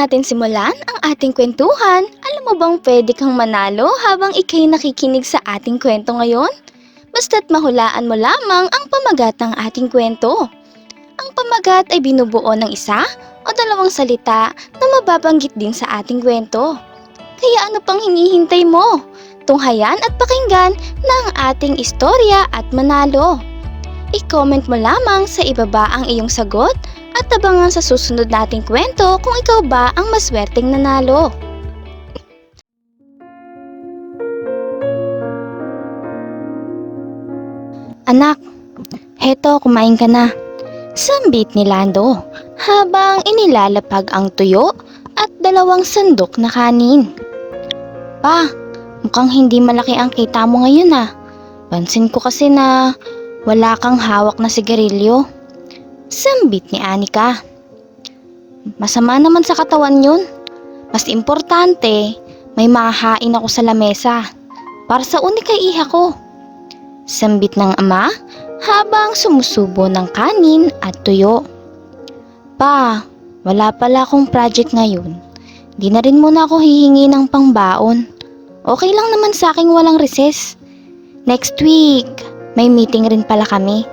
natin simulan ang ating kwentuhan. Alam mo bang pwede kang manalo habang ikay nakikinig sa ating kwento ngayon? Basta't mahulaan mo lamang ang pamagat ng ating kwento. Ang pamagat ay binubuo ng isa o dalawang salita na mababanggit din sa ating kwento. Kaya ano pang hinihintay mo? Tunghayan at pakinggan ng ating istorya at manalo. I-comment mo lamang sa ibaba ang iyong sagot at abangan sa susunod nating kwento kung ikaw ba ang maswerteng nanalo. Anak, heto kumain ka na. Sambit ni Lando habang inilalapag ang tuyo at dalawang sandok na kanin. Pa, mukhang hindi malaki ang kita mo ngayon ah. Pansin ko kasi na wala kang hawak na sigarilyo. Sambit ni Anika. Masama naman sa katawan yun. Mas importante, may mahahain ako sa lamesa. Para sa unika iha ko. Sambit ng ama habang sumusubo ng kanin at tuyo. Pa, wala pala akong project ngayon. Di na rin muna ako hihingi ng pangbaon. Okay lang naman sa aking walang recess. Next week, may meeting rin pala kami.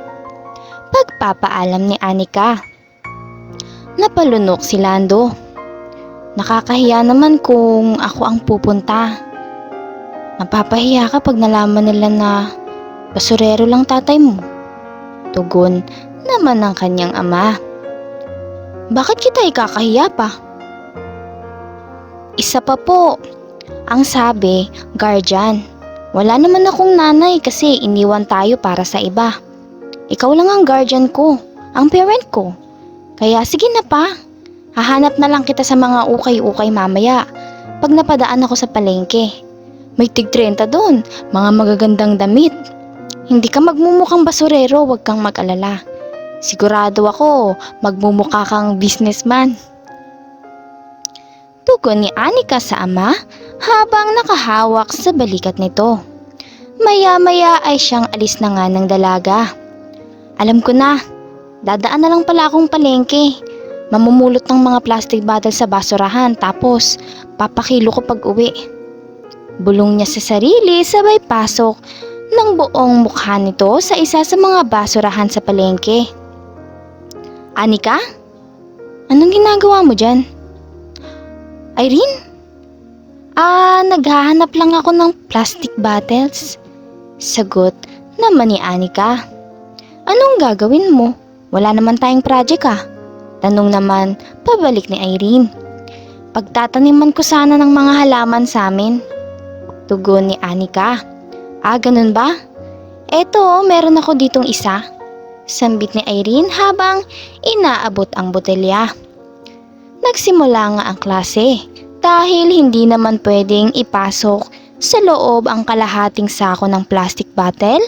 Pagpapaalam ni Anika. Napalunok si Lando. Nakakahiya naman kung ako ang pupunta. Mapapahiya ka pag nalaman nila na basurero lang tatay mo. Tugon naman ng kanyang ama. Bakit kita ikakahiya pa? Isa pa po. Ang sabi, guardian. Wala naman akong nanay kasi iniwan tayo para sa iba. Ikaw lang ang guardian ko, ang parent ko. Kaya sige na pa. Hahanap na lang kita sa mga ukay-ukay mamaya pag napadaan ako sa palengke. May tig 30 doon, mga magagandang damit. Hindi ka magmumukhang basurero, wag kang mag-alala. Sigurado ako, magmumukha kang businessman. Tugon ni Anika sa ama habang nakahawak sa balikat nito. Maya-maya ay siyang alis na nga ng dalaga. Alam ko na, dadaan na lang pala akong palengke. Mamumulot ng mga plastic bottle sa basurahan tapos papakilo ko pag uwi. Bulong niya sa sarili sabay pasok ng buong mukha nito sa isa sa mga basurahan sa palengke. Anika? Anong ginagawa mo dyan? Irene? Ah, naghahanap lang ako ng plastic bottles. Sagot naman ni Anika. Anong gagawin mo? Wala naman tayong project ah. Tanong naman, pabalik ni Irene. Pagtataniman ko sana ng mga halaman sa amin. Tugon ni Anika. Ah, ganun ba? Eto, meron ako ditong isa. Sambit ni Irene habang inaabot ang botelya. Nagsimula nga ang klase dahil hindi naman pwedeng ipasok sa loob ang kalahating sako ng plastic bottle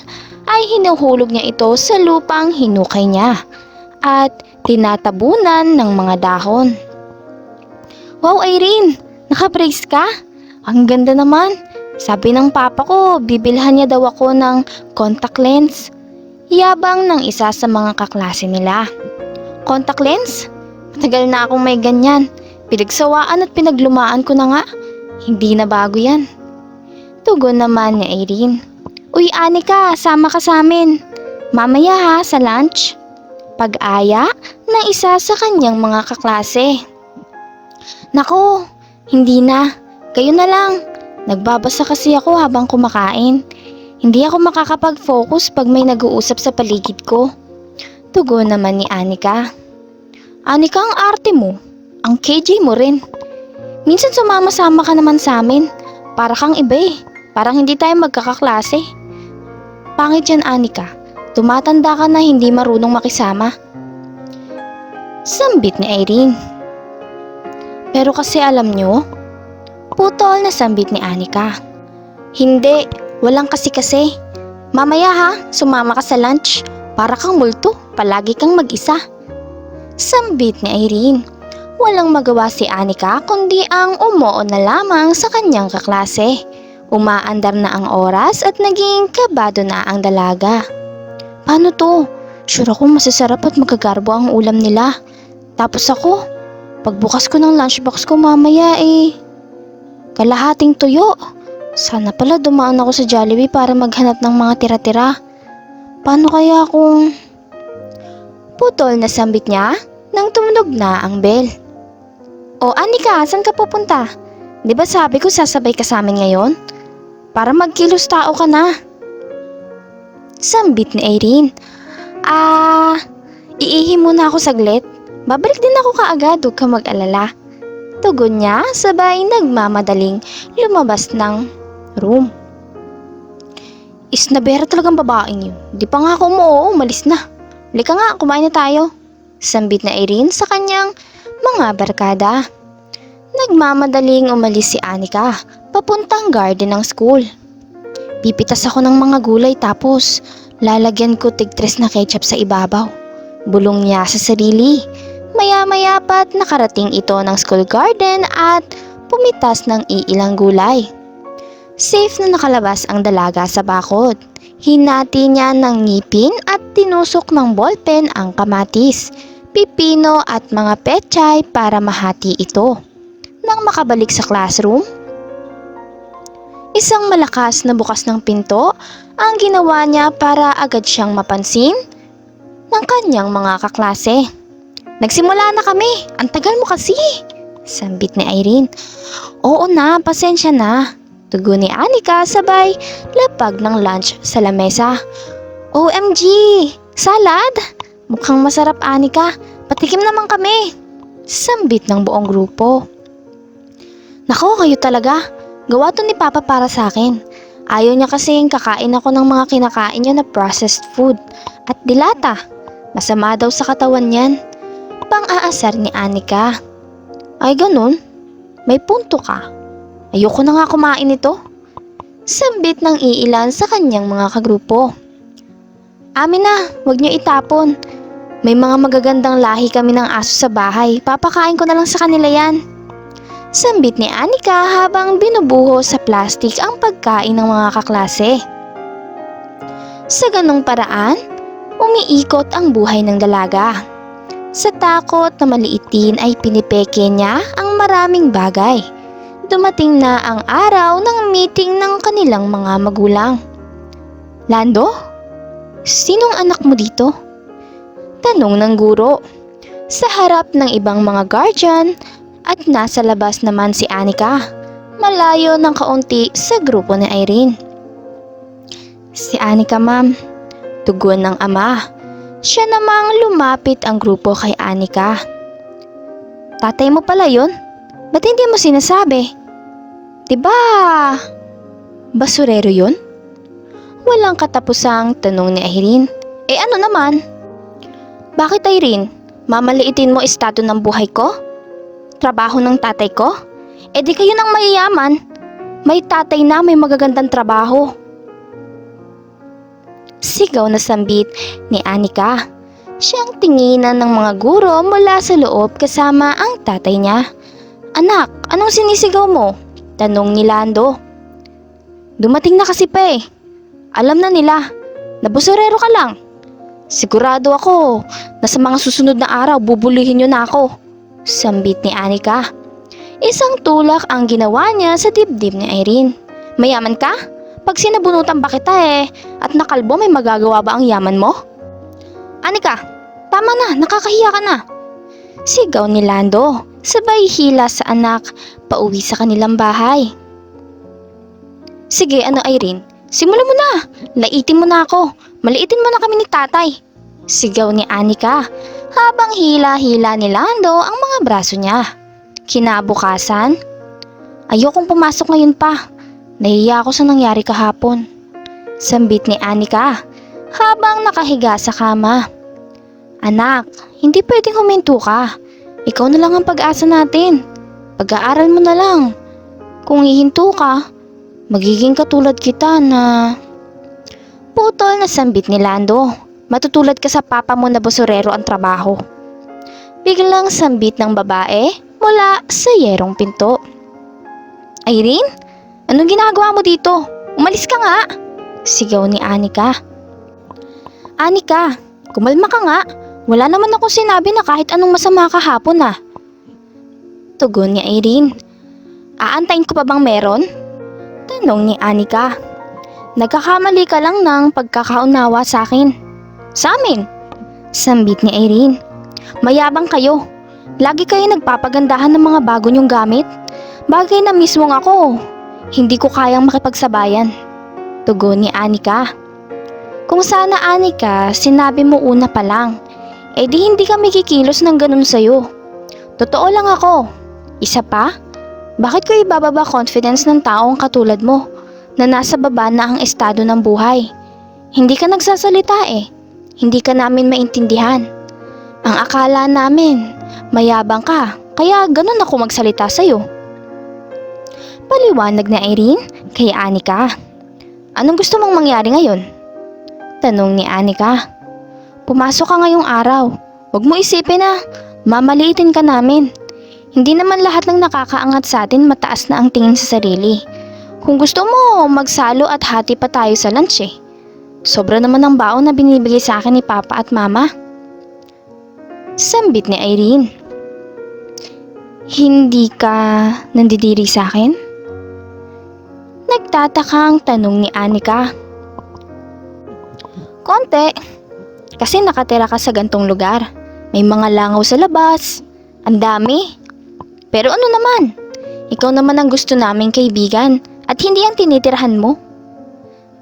ay hinuhulog niya ito sa lupang hinukay niya at tinatabunan ng mga dahon. Wow Irene, nakabrace ka? Ang ganda naman. Sabi ng papa ko, bibilhan niya daw ako ng contact lens. Yabang ng isa sa mga kaklase nila. Contact lens? Matagal na akong may ganyan. Pinagsawaan at pinaglumaan ko na nga. Hindi na bago yan. Tugon naman ni Irene. Uy Anika, sama ka sa amin. Mamaya ha, sa lunch. Pag-aya ng isa sa kanyang mga kaklase. Nako, hindi na. Kayo na lang. Nagbabasa kasi ako habang kumakain. Hindi ako makakapag-focus pag may nag-uusap sa paligid ko. Tugon naman ni Anika. Anika ang arte mo. Ang KJ mo rin. Minsan sumama-sama ka naman sa amin. Para kang iba eh. Parang hindi tayo magkakaklase. Pangit yan Anika. Tumatanda ka na hindi marunong makisama. Sambit ni Irene. Pero kasi alam nyo, putol na sambit ni Anika. Hindi, walang kasi-kasi. Mamaya ha, sumama ka sa lunch. Para kang multo, palagi kang mag-isa. Sambit ni Irene. Walang magawa si Anika kundi ang umuo na lamang sa kanyang kaklase. Umaandar na ang oras at naging kabado na ang dalaga. Paano to? Sure ako masasarap at magagarbo ang ulam nila. Tapos ako, Pagbukas ko ng lunchbox ko mamaya eh, kalahating tuyo. Sana pala dumaan ako sa Jollibee para maghanap ng mga tira-tira. Paano kaya kung... Putol na sambit niya nang tumunog na ang bell. O Anika, saan ka pupunta? Di ba sabi ko sasabay ka sa amin ngayon? Para magkilos tao ka na. Sambit ni Irene. Ah, iihi muna ako saglit. Babalik din ako kaagad, huwag ka mag-alala. Tugon niya, sabay nagmamadaling lumabas ng room. Isnabera talagang babaeng yun. Di pa nga ako umuo, umalis na. Lika nga, kumain na tayo. Sambit na Irene sa kanyang mga barkada. Nagmamadaling umalis si Anika, papuntang garden ng school. Pipitas ako ng mga gulay tapos lalagyan ko tigtres na ketchup sa ibabaw. Bulong niya sa sarili. Maya-maya pa't nakarating ito ng school garden at pumitas ng iilang gulay. Safe na nakalabas ang dalaga sa bakod. Hinati niya ng ngipin at tinusok ng ballpen ang kamatis, pipino at mga pechay para mahati ito. Nang makabalik sa classroom, isang malakas na bukas ng pinto ang ginawa niya para agad siyang mapansin ng kanyang mga kaklase. Nagsimula na kami, ang tagal mo kasi. Sambit ni Irene. Oo na, pasensya na. Tugon ni Anika sabay lapag ng lunch sa lamesa. OMG! Salad? Mukhang masarap Anika. Patikim naman kami. Sambit ng buong grupo. Nako, kayo talaga. Gawa to ni Papa para sa akin. Ayaw niya kasi kakain ako ng mga kinakain niya na processed food at dilata. Masama daw sa katawan niyan. Pang-aasar ni Anika. Ay ganun? May punto ka. Ayoko na nga kumain ito. Sambit ng iilan sa kanyang mga kagrupo. Amin na, wag niyo itapon. May mga magagandang lahi kami ng aso sa bahay. Papakain ko na lang sa kanila yan. Sambit ni Anika habang binubuho sa plastik ang pagkain ng mga kaklase. Sa ganong paraan, umiikot ang buhay ng dalaga. Sa takot na maliitin ay pinipeke niya ang maraming bagay. Dumating na ang araw ng meeting ng kanilang mga magulang. Lando? Sinong anak mo dito? Tanong ng guro. Sa harap ng ibang mga guardian at nasa labas naman si Anika, malayo ng kaunti sa grupo ni Irene. Si Anika ma'am, tugon ng ama. Siya namang lumapit ang grupo kay Anika. Tatay mo pala yun? Ba't hindi mo sinasabi? Diba, basurero yun? Walang katapusang tanong ni Irene. Eh ano naman? Bakit Irene? Mamaliitin mo estado ng buhay ko? Trabaho ng tatay ko? Eh di kayo nang mayayaman. May tatay na may magagandang trabaho. Sigaw na sambit ni Anika. Siyang tinginan ng mga guro mula sa loob kasama ang tatay niya. Anak, anong sinisigaw mo? Tanong ni Lando. Dumating na kasi pa eh. Alam na nila. Nabusorero ka lang. Sigurado ako na sa mga susunod na araw bubulihin niyo na ako. Sambit ni Anika. Isang tulak ang ginawa niya sa dibdib ni Irene. Mayaman ka? Pag sinabunutan ba kita eh, at nakalbo may magagawa ba ang yaman mo? Anika, tama na, nakakahiya ka na. Sigaw ni Lando, sabay hila sa anak, pauwi sa kanilang bahay. Sige, ano Irene, simulan mo na. Laitin mo na ako. Maliitin mo na kami ni tatay. Sigaw ni Anika, habang hila-hila ni Lando ang mga braso niya. Kinabukasan, ayokong pumasok ngayon pa. Nahiya ako sa nangyari kahapon. Sambit ni Anika, habang nakahiga sa kama. Anak, hindi pwedeng huminto ka. Ikaw na lang ang pag-asa natin. Pag-aaral mo na lang. Kung hihinto ka, magiging katulad kita na... Putol na sambit ni Lando. Matutulad ka sa papa mo na basurero ang trabaho. Biglang sambit ng babae mula sa yerong pinto. Irene, anong ginagawa mo dito? Umalis ka nga! Sigaw ni Anika. Anika, kumalma ka nga. Wala naman akong sinabi na kahit anong masama kahapon ah. Tugon ni Irene. Aantayin ko pa bang meron? Tanong ni Anika. Nagkakamali ka lang ng pagkakaunawa sa akin. Sa amin? Sambit ni Irene. Mayabang kayo. Lagi kayo nagpapagandahan ng mga bago niyong gamit. Bagay na mismong ako. Hindi ko kayang makipagsabayan. Tugon ni Anika. Kung sana Anika, sinabi mo una pa lang. Eh di hindi kami kikilos ng ganun sa'yo. Totoo lang ako. Isa pa? Bakit ko ibababa confidence ng taong katulad mo na nasa baba na ang estado ng buhay? Hindi ka nagsasalita eh. Hindi ka namin maintindihan. Ang akala namin, mayabang ka, kaya ganun ako magsalita sa'yo. Paliwanag na Irene kay Anika. Anong gusto mong mangyari ngayon? Tanong ni Anika. Pumasok ka ngayong araw. Huwag mo isipin na mamaliitin ka namin. Hindi naman lahat ng nakakaangat sa atin mataas na ang tingin sa sarili. Kung gusto mo, magsalo at hati pa tayo sa lunch eh. Sobra naman ang baon na binibigay sa akin ni Papa at Mama. Sambit ni Irene. Hindi ka nandidiri sa akin? Nagtataka ang tanong ni Anika. Konti. Kasi nakatira ka sa gantong lugar. May mga langaw sa labas. Ang dami. Pero ano naman? Ikaw naman ang gusto naming kaibigan at hindi ang tinitirahan mo.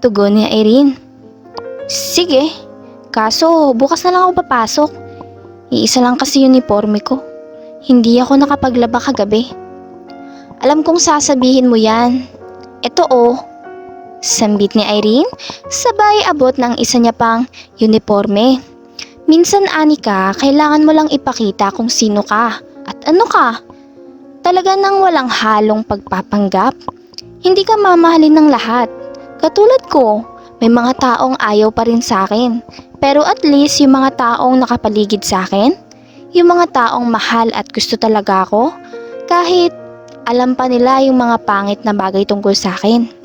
Tugon ni Irene. Sige. Kaso bukas na lang ako papasok. Iisa lang kasi uniforme ko. Hindi ako nakapaglaba kagabi. Alam kong sasabihin mo yan. Ito oh. Sambit ni Irene, sabay abot ng isa niya pang uniforme. Minsan Anika, kailangan mo lang ipakita kung sino ka at ano ka. Talaga nang walang halong pagpapanggap. Hindi ka mamahalin ng lahat. Katulad ko, may mga taong ayaw pa rin sa akin. Pero at least yung mga taong nakapaligid sa akin, yung mga taong mahal at gusto talaga ako, kahit alam pa nila yung mga pangit na bagay tungkol sa akin.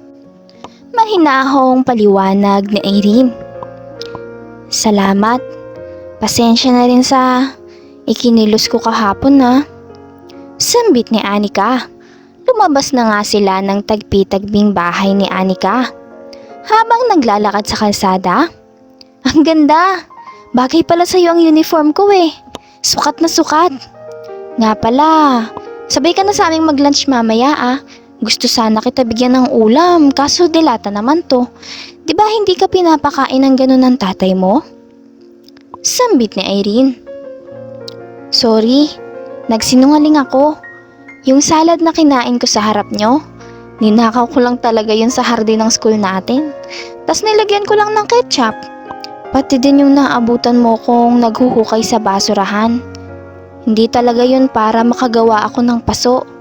Mahinahong paliwanag ni Irene. Salamat. Pasensya na rin sa ikinilos ko kahapon na. Sambit ni Anika. Lumabas na nga sila ng tagpi-tagbing bahay ni Anika. Habang naglalakad sa kalsada, ang ganda! Bagay pala sa'yo ang uniform ko eh. Sukat na sukat. Nga pala, sabay ka na sa aming mag-lunch mamaya ah. Gusto sana kita bigyan ng ulam, kaso dilata naman to. Di ba hindi ka pinapakain ng ganun ng tatay mo? Sambit ni Irene. Sorry, nagsinungaling ako. Yung salad na kinain ko sa harap nyo, ninakaw ko lang talaga yun sa hardin ng school natin. Tapos nilagyan ko lang ng ketchup. Pati din yung naabutan mo kong naghuhukay sa basurahan. Hindi talaga yun para makagawa ako ng paso.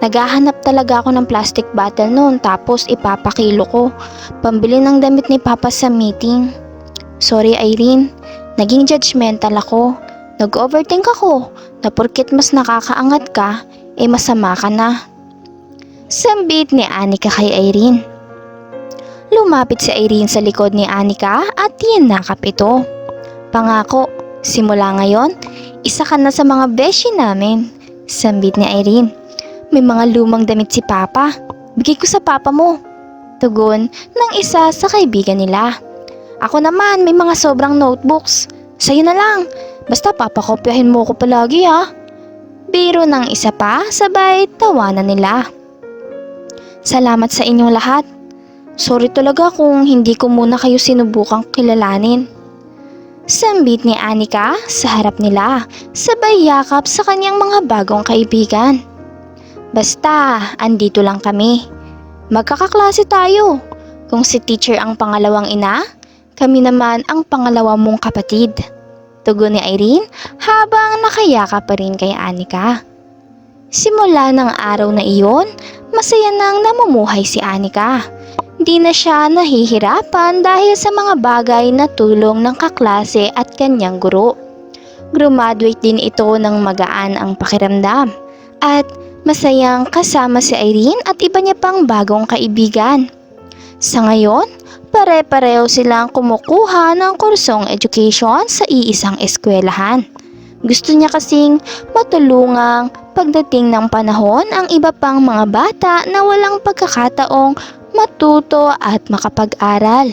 Naghahanap talaga ako ng plastic bottle noon tapos ipapakilo ko. Pambili ng damit ni Papa sa meeting. Sorry Irene, naging judgmental ako. Nag-overthink ako na porket mas nakakaangat ka, eh masama ka na. Sambit ni Anika kay Irene. Lumapit si Irene sa likod ni Anika at tinakap ito. Pangako, simula ngayon, isa ka na sa mga beshi namin. Sambit ni Irene. May mga lumang damit si Papa. Bigay ko sa Papa mo. Tugon ng isa sa kaibigan nila. Ako naman may mga sobrang notebooks. Sa'yo na lang. Basta papakopyahin mo ko palagi ha. Biro ng isa pa, sabay tawanan nila. Salamat sa inyong lahat. Sorry talaga kung hindi ko muna kayo sinubukang kilalanin. Sambit ni Anika sa harap nila, sabay yakap sa kanyang mga bagong kaibigan. Basta, andito lang kami. Magkakaklase tayo. Kung si teacher ang pangalawang ina, kami naman ang pangalawa mong kapatid. Tugon ni Irene habang nakayaka pa rin kay Anika. Simula ng araw na iyon, masaya nang namumuhay si Anika. Di na siya nahihirapan dahil sa mga bagay na tulong ng kaklase at kanyang guro. Graduate din ito ng magaan ang pakiramdam at masayang kasama si Irene at iba niya pang bagong kaibigan. Sa ngayon, pare-pareho silang kumukuha ng kursong education sa iisang eskwelahan. Gusto niya kasing matulungang pagdating ng panahon ang iba pang mga bata na walang pagkakataong matuto at makapag-aral.